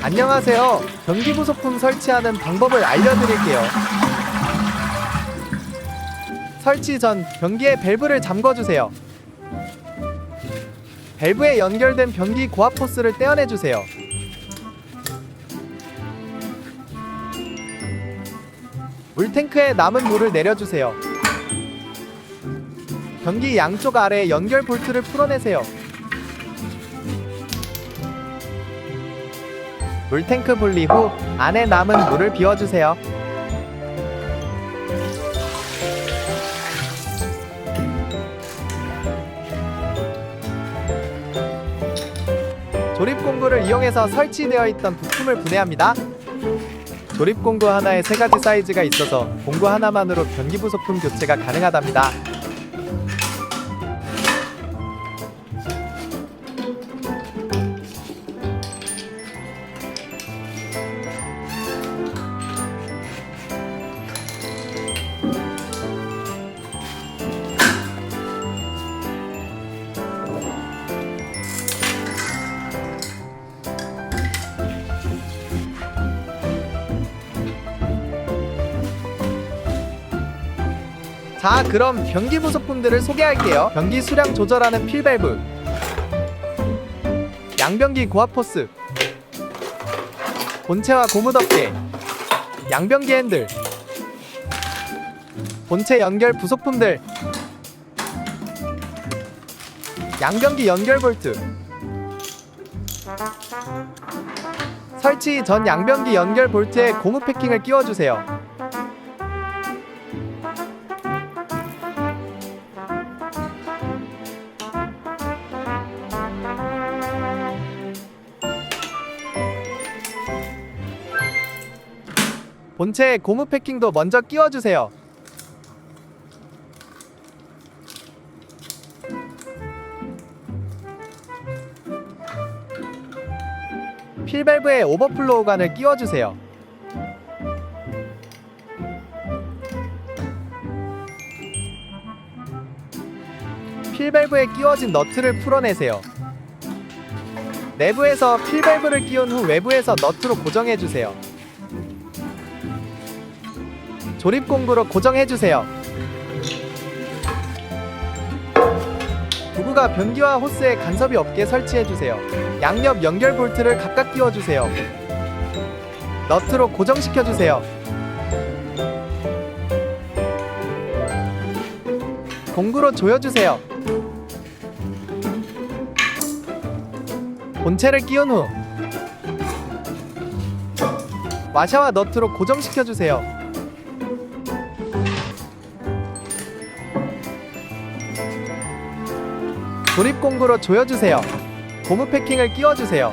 안녕하세요. 변기 부속품 설치하는 방법을 알려드릴게요. 설치 전 변기의 밸브를 잠궈주세요. 밸브에 연결된 변기 고압 호스를 떼어내주세요. 물탱크에 남은 물을 내려주세요. 변기 양쪽 아래 연결 볼트를 풀어내세요. 물탱크 분리 후 안에 남은 물을 비워주세요. 조립 공구를 이용해서 설치되어 있던 부품을 분해합니다. 조립 공구 하나에 세 가지 사이즈가 있어서 공구 하나만으로 변기 부속품 교체가 가능하답니다. 자, 그럼 변기 부속품들을 소개할게요. 변기 수량 조절하는 필밸브, 양변기 고압 호스, 본체와 고무 덮개, 양변기 핸들, 본체 연결 부속품들, 양변기 연결 볼트. 설치 전 양변기 연결 볼트에 고무 패킹을 끼워주세요. 본체에 고무 패킹도 먼저 끼워주세요. 필밸브에 오버플로우 관을 끼워주세요. 필밸브에 끼워진 너트를 풀어내세요. 내부에서 필밸브를 끼운 후 외부에서 너트로 고정해주세요. 조립 공구로 고정해주세요. 부부가 변기와 호스에 간섭이 없게 설치해주세요. 양옆 연결 볼트를 각각 끼워주세요. 너트로 고정시켜주세요. 공구로 조여주세요. 본체를 끼운 후 와샤와 너트로 고정시켜주세요. 조립 공구로 조여주세요. 고무 패킹을 끼워주세요.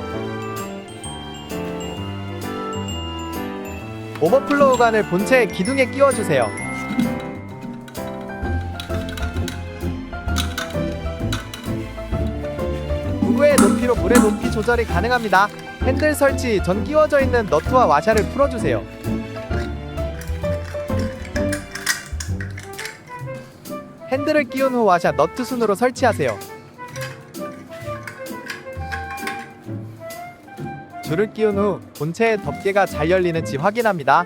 오버플로우 관을 본체의 기둥에 끼워주세요. 부부의 높이로 물의 높이 조절이 가능합니다. 핸들 설치 전 끼워져 있는 너트와 와샤를 풀어주세요. 핸들을 끼운 후 와샤 너트 순으로 설치하세요. 줄을 끼운 후 본체의 덮개가 잘 열리는지 확인합니다.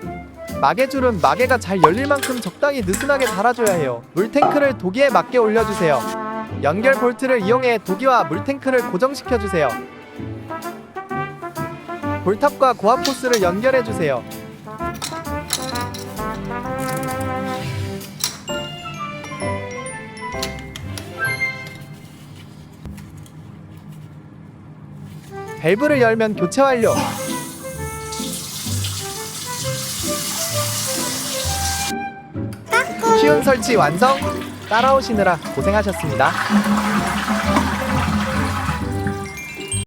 마개줄은 마개가 잘 열릴 만큼 적당히 느슨하게 달아줘야 해요. 물탱크를 도기에 맞게 올려주세요. 연결 볼트를 이용해 도기와 물탱크를 고정시켜주세요. 볼탑과 고압 호스를 연결해주세요. 밸브를 열면 교체 완료. 쉬운 설치 완성. 따라오시느라 고생하셨습니다.